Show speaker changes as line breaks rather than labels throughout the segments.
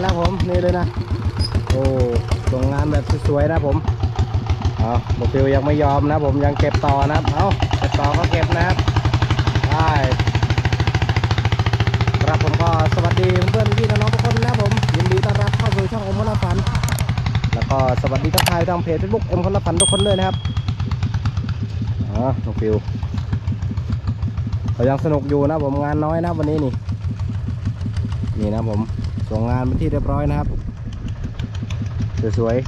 แล้วผมนี่เลยนะโอ้ส่งงานแบบสวยๆนะผมเอาโมฟิลยังไม่ยอมนะผมยังเก็บต่อนะครับเอาเก็บต่อก็เก็บนะครับได้ครับผมก็สวัสดีเพื่อนพี่น้องๆทุกคนนะผมยินดีต้อนรับเข้าสู่ช่องเอ็มคนละฝันแล้วก็สวัสดีทักทายทางเพจเฟซบุ๊กเอ็มคนละฝันทุกคนเลยนะครับอ๋อน้องฟิวเรายังสนุกอยู่นะผมงานน้อยนะวันนี้นี่นี่นะผม ส่งงานเป็นที่เรียบร้อยนะครับ สวยๆ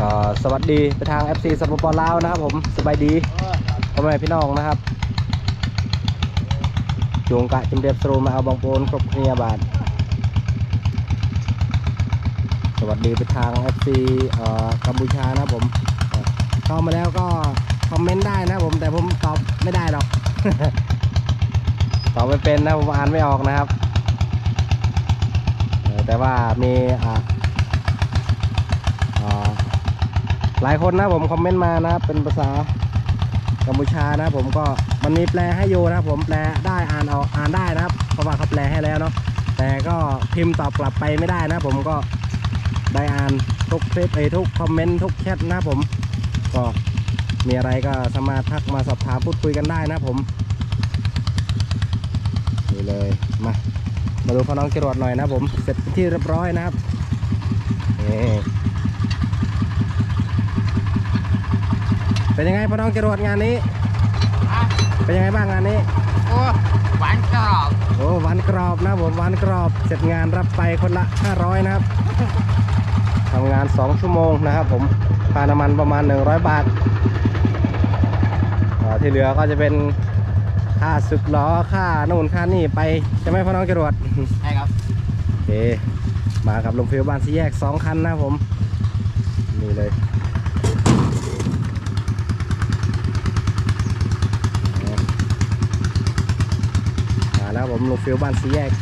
ก็สวัสดีไปทาง FC สปปลาวนะครับผมสบายดีพ่อแม่พี่น้องนะครับจงกะจุมเรียบสรูมาเอาบางโปนครบเคลียบาทสวัสดีไปทาง FC เอ่อกัมพูชานะครับผม เข้ามาแล้วก็คอมเมนต์ได้นะผมแต่ผมตอบไม่ได้หรอก ตอบไม่เป็นนะผมอ่านไม่ออกนะครับ แต่ว่ามีอ่าอ่าหลายคนนะผมคอมเมนต์มานะครับเป็นภาษากัมพูชานะผมก็มันมีแปลให้อยู่นะผมแปลได้อ่านออกอ่านได้นะครับ เพราะว่าเขาแปลให้แล้วเนาะแต่ก็พิมพ์ตอบกลับไปไม่ได้นะผมก็ได้อ่านทุกคลิปเอทุกคอมเมนต์ทุกแชทนะผม ก็มีอะไรก็สามารถทักมาสอบถามพูดคุยกันได้นะผมนี่เลยมามาดูพ่อน้องจรวดหน่อยนะผมเสร็จเป็นที่เรียบร้อยนะครับนี่เป็นยังไงพ่อน้องจรวดงานนี้เป็นยังไงบ้างงานนี้
โอ้หวานกรอบ
โอ้วันกรอบนะผมวันกรอบเสร็จงานรับไปคนละ 500 นะครับ ทำงาน 2 ชั่วโมงนะครับผมค่าน้ำมันประมาณ 100 บาทอ่าที่เหลือก็จะเป็นค่าสึกล้อค่านู่นค่านี่ไปใช่ไหมพ่อน้องจรวด
ใช่ครับ
โอเคมากับลงฟิวบ้านสี่แยก 2 คันนะครับผมนี่เลยมาแล้วผมลงฟิวบ้านสี่แยก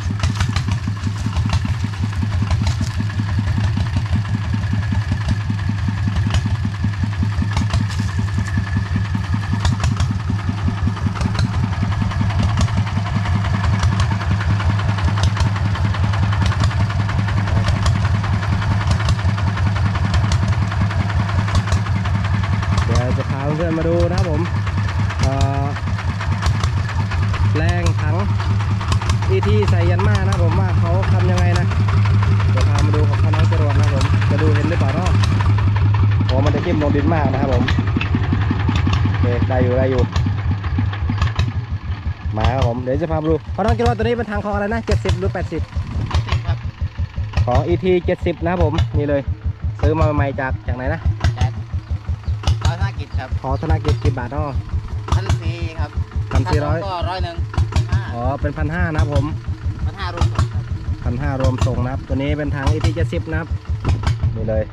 เดี๋ยวจะพาเพื่อนๆมาดูนะครับผมเอ่อแรงถัง ET ใส่ยันมานะครับผมว่าเขาทำยังไงนะ เดี๋ยวพามาดูของพ่อน้องจรวดนะครับผม จะดูเห็นหรือเปล่าเนาะโอ้มันจะเข้มลงดินมากนะครับผมโอเคได้ อยู่ได้อยู่มาครับผมเดี๋ยวจะพามาดูพ่อน้องจรวดตัวนี้เป็นทางของอะไรนะ 70 หรือ 80
สิบครับ
ของ ET 70 นะครับผมนี่เลย ซื้อมาใหม่ๆจากจากไหนนะ
แจ็คร้อยห้ากิจครับ
ขอธนากิจกี่บาทเนาะ
พันสี่ครับ
พันสี่ร้อย
ก็ร้อยหนึ่งห้า
อ๋อเป็นพันห้านะครับผม
พันห้ารวมสองครับ
พันห้ารวมส่งนะครับ ตัวนี้เป็นถัง ET 70 นะครับนี่เลย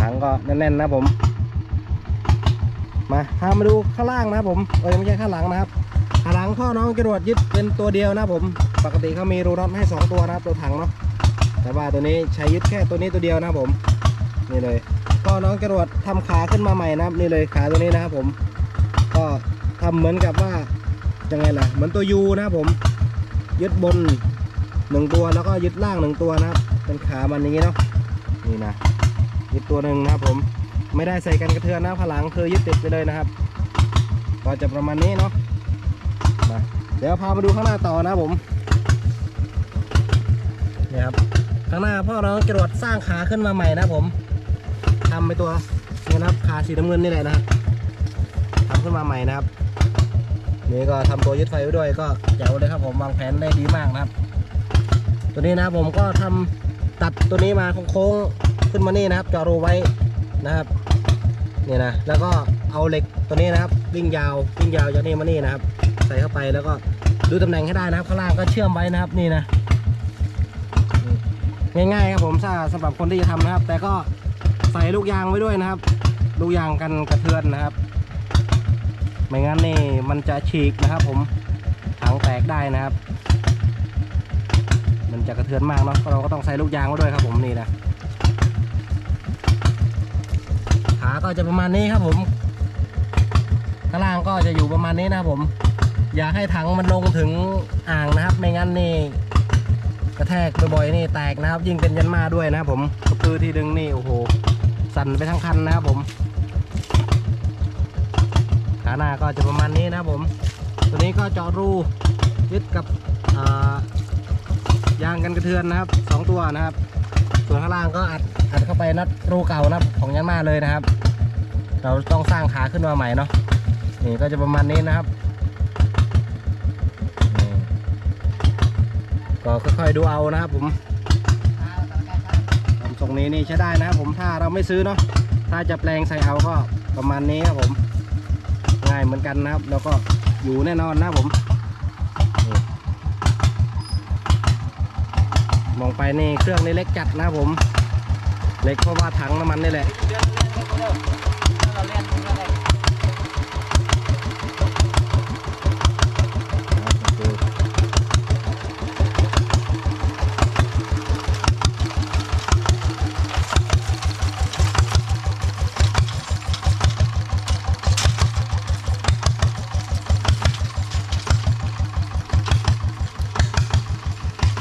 ถังก็แน่นๆนะครับผม มาพามาดูข้างล่างนะครับผมเออไม่ใช่ข้างหลังนะครับข้างหลังพ่อน้องจรวดยึดเป็นตัวเดียวนะผม ปกติเขามีรูน็อตให้สองตัวนะครับตัวถังเนาะแต่ว่าตัวนี้ใช้ยึดแค่ตัวนี้ตัวเดียวนะครับผม นี่เลยพ่อน้องจรวดทำขาขึ้นมาใหม่นะครับ นี่เลยขาตัวนี้นะครับผม ก็ทำเหมือนกับว่ายังไงล่ะเหมือนตัวยูนะครับผม ยึดบนหนึ่งตัวแล้วก็ยึดล่างหนึ่งตัวนะครับ เป็นขามันอย่างนี้เนาะนี่นะยึดตัวหนึ่งนะครับผม ไม่ได้ใส่กันกระเทือนนะผลังคือยึดติดไปเลยนะครับ ก็จะประมาณนี้เนาะมาเดี๋ยวพามาดูข้างหน้าต่อนะผมนี่ครับข้างหน้าพ่อน้องจรวดสร้างขาขึ้นมาใหม่นะผมทำไปตัวนี่นะครับขาสีน้ำเงินนี่แหละนะครับทำขึ้นมาใหม่นะครับนี่ก็ทำตัวยึดไฟไว้ด้วยก็แจ๋วเลยครับผมวางแผนได้ดีมากนะครับ ตัวนี้นะผมก็ทำตัดตัวนี้มาโค้งขึ้นมานี่นะครับเจาะรูไว้นะครับ นี่นะแล้วก็เอาเหล็กตัวนี้นะครับ วิ่งยาววิ่งยาวจากนี่มานี่นะครับ ใส่เข้าไปแล้วก็ดูตำแหน่งให้ได้นะครับข้างล่างก็เชื่อมไว้นะครับนี่นะง่ายๆครับผมถ้าสำหรับคนที่จะทำนะครับ แต่ก็ใส่ลูกยางไว้ด้วยนะครับ ลูกยางกันกระเทือนนะครับ ไม่งั้นนี่มันจะฉีกนะครับ ผมถังแตกได้นะครับ มันจะกระเทือนมากเนาะเราก็ต้องใส่ลูกยางไว้ด้วยครับ ผมนี่นะ ขาก็จะประมาณนี้ครับผมข้างล่างก็จะอยู่ประมาณนี้นะครับผม อย่าให้ถังมันลงถึงอ่างนะครับ ไม่งั้นนี่กระแทกบ่อยๆนี่แตกนะครับ ยิ่งเป็นยันมาด้วยนะครับผมกระพือที่ดึงนี่โอ้โหสั่นไปทั้งคันนะครับผม ขาหน้าก็จะประมาณนี้นะครับผม ตัวนี้ก็เจาะรูยึดกับยางกันกระเทือนนะครับสองตัวนะครับ ส่วนข้างล่างก็อัดอัดเข้าไปนัดรูเก่านะครับของยันมาเลยนะครับ เราต้องสร้างขาขึ้นมาใหม่เนาะนี่ก็จะประมาณนี้นะครับก็ค่อยๆดูเอานะครับผมทำทรงนี้นี่ใช้ได้นะครับผมถ้าเราไม่ซื้อเนาะถ้าจะแปลงใส่เอาก็ประมาณนี้ครับผม ง่ายเหมือนกันนะครับ แล้วก็อยู่แน่นอนนะครับผม มองไปนี่เครื่องนี่เล็กจัดนะครับผม เล็กเพราะว่าถังน้ำมันนี่แหละ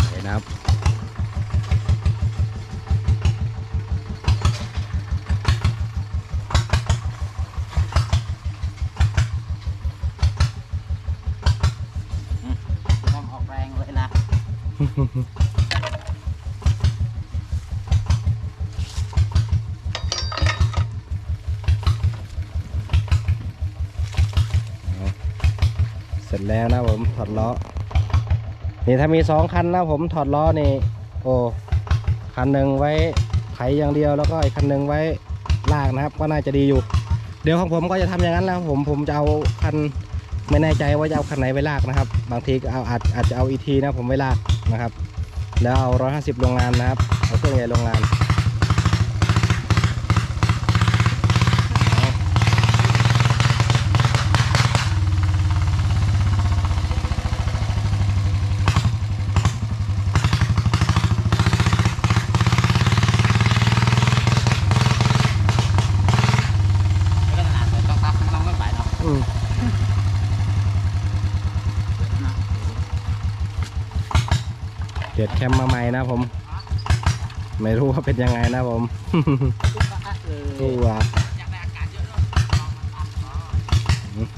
เห็นนะครับ
ต้องออกแรงเลยนะ
เสร็จแล้วนะผมถอดล้อ นี่ถ้ามีสองคันนะผมถอดล้อนี่ โอ้ คันหนึ่งไว้ไถอย่างเดียวแล้วก็อีกคันหนึ่งไว้ลากนะครับ ก็น่าจะดีอยู่ เดี๋ยวของผมก็จะทำอย่างนั้นแล้วผมผมจะเอาคัน ไม่แน่ใจว่าจะเอาคันไหนไว้ลากนะครับ บางทีก็เอาอาจอาจจะเอาอีทีนะผมไว้ลากนะครับ แล้วเอาร้อยห้าสิบโรงงานนะครับเอาเครื่องใหญ่โรงงาน
ไม่ขนาดเลยต้องพักต้องไม่ไหวเนาะ
อืม เปลี่ยนแคมมาใหม่นะผม ไม่รู้ว่าเป็นยังไงนะผมดูว่า
อยากได้อากาศเยอะเนาะ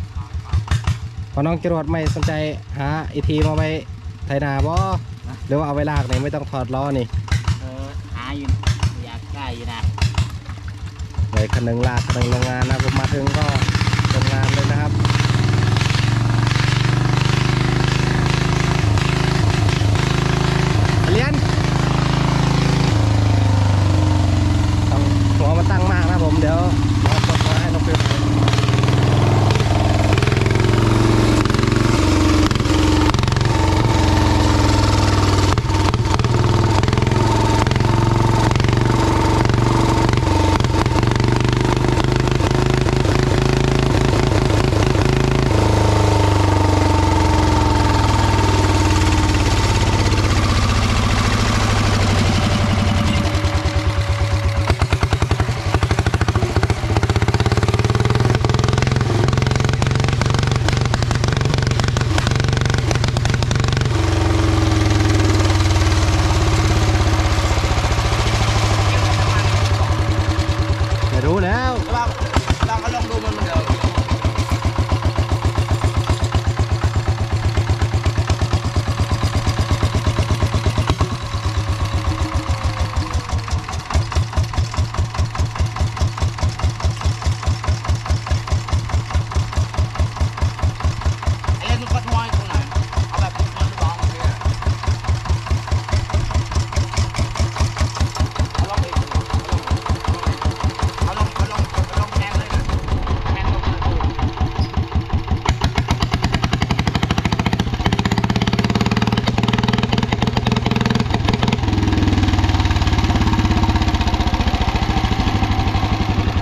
พอน้องจรวดไม่สนใจหาอีทีมาไว้ไถนาบ่หรือว่าเอาไว้ลากนี่ไม่ต้องถอดล้อนี่
เออหาอยู่อยากได้อยู่นะ
ไว้คันหนึ่งลากคันหนึ่งโรงงานนะผมมาถึงก็โรงงานเลยนะครับ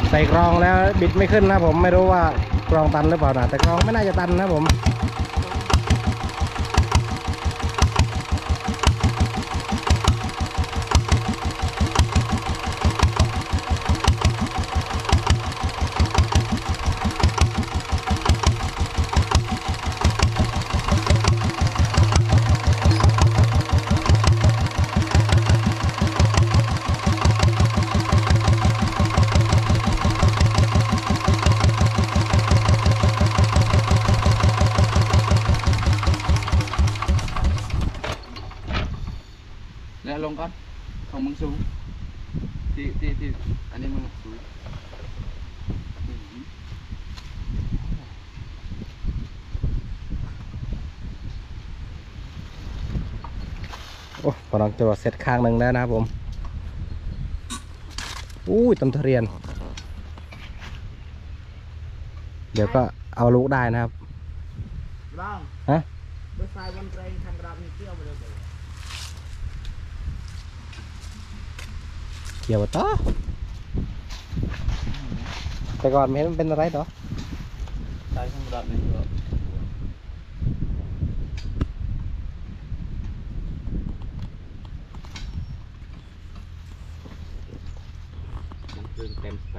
ใส่กรองแล้วบิดไม่ขึ้นนะผมไม่รู้ว่ากรองตันหรือเปล่านะแต่กรองไม่น่าจะตันนะผม
เของมึงสูงที่ที่ที่อันนี้มึงสูงอืม
โอ้พอน้องจรวดเสร็จข้างหนึ่งแล้วนะครับผมอุ้ยตำทะเรียน เดี๋ยวก็เอาลูกได้นะครับ
บ้าง
ฮะ
รถไฟบนเตรงทางรามมีเที่ยวไปเลย
เกี่ยวต่อแต่ก่อนไม่เห็นมันเป็นอะไรต่อ
ใต้ทางรามนี่ก็มันเครื่องเต็มไป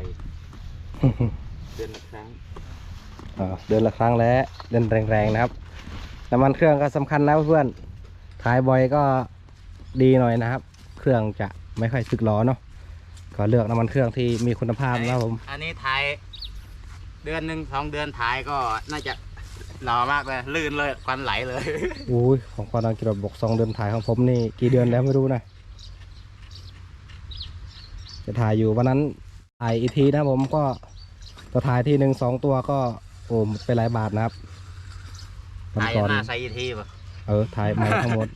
เดือนละครั้ง
อ่า เดือนละครั้งแล้วเดินแรงๆนะครับน้ำมันเครื่องก็สำคัญนะเพื่อนๆถ่ายบ่อยก็ดีหน่อยนะครับ เครื่องจะไม่ค่อยสึกล้อเนาะก็เลือกน้ำมันเครื่องที่มีคุณภาพนะครับผม
อันนี้ถ่ายเดือนหนึ่งสองเดือนถ่ายก็น่าจะหล่อมากเลยลื่นเลยควันไหลเลย
อุ้ยของคอนดังกิโลบอกสองเดือนถ่ายของผมนี่กี่เดือนแล้วไม่รู้นะจะถ่ายอยู่วันนั้นถ่ายอีกทีนะผมก็จะถ่ายทีหนึ่งสองตัวก็ โอ้หมดไปหลายบาทนะครับวัน
ถ่าย
ก่อน
หน้าใส่อีกทีป่ะ
เออถ่ายใหม่ทั้งหมด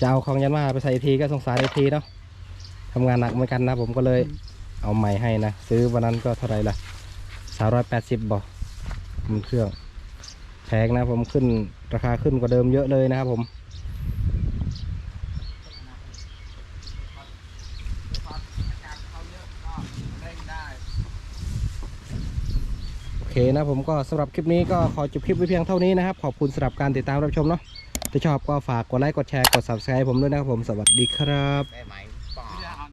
จะเอาของยันมาไปใส่อีกทีก็สงสารอีกทีเนาะทำงานหนักเหมือนกันนะผมก็เลยเอาใหม่ให้นะ ซื้อวันนั้นก็เท่าไหรล่ะสามร้อยแปดสิบบอกมันเครื่องแพงนะผมขึ้นราคาขึ้นกว่าเดิมเยอะเลยนะครับผม โอเค นะผมก็สำหรับคลิปนี้ก็ขอจบคลิปไว้เพียงเท่านี้นะครับ ขอบคุณสำหรับการติดตามรับชมเนาะถ้าชอบก็ฝากกดไลค์กดแชร์กด subscribe ผมด้วยนะครับผมสวัสดีครับ